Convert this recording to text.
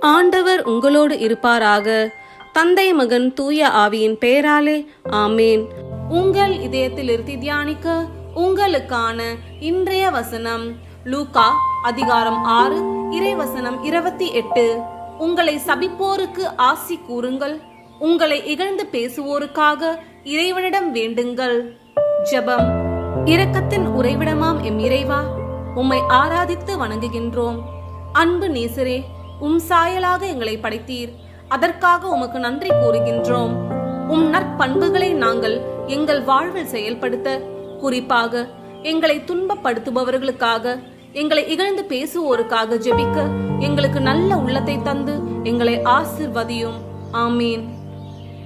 ஆண்டவர் உங்களோடு இருப்பாராக. தந்தை மகன் தூய ஆவியின் பெயராலே ஆமேன். உங்கள் இதயத்தில் இருத்தி தியானிக்க உங்களுக்கான இன்றைய வசனம் லூகா அதிகாரம் ஆறு இறைவசனம் இருபத்தி எட்டு. உங்களை சபிப்போருக்கு ஆசி கூறுங்கள். உங்களை இகழ்ந்து பேசுவோருக்காக இறைவனிடம் வேண்டுங்கள். ஜபம். இரக்கத்தின் உறைவிடமாம் எம் இறைவா. உம்மை ஆராதித்து வணங்குகின்றோம். அன்பு நேசரே உம் சாயலாக எங்களை படைத்தீர். அதற்காக உமக்கு நன்றி கூறுகின்றோம். உம் நற்பண்புகளை நாங்கள் எங்கள் வாழ்வில் செயல்படுத்த குறிப்பாக எங்களை துன்பப்படுத்துபவர்களுக்காக எங்களை இகழ்ந்து பேசுவோருக்காக ஜெபிக்க எங்களுக்கு நல்ல உள்ளத்தை தந்து எங்களை ஆசிர்வதியும். ஆமீன்.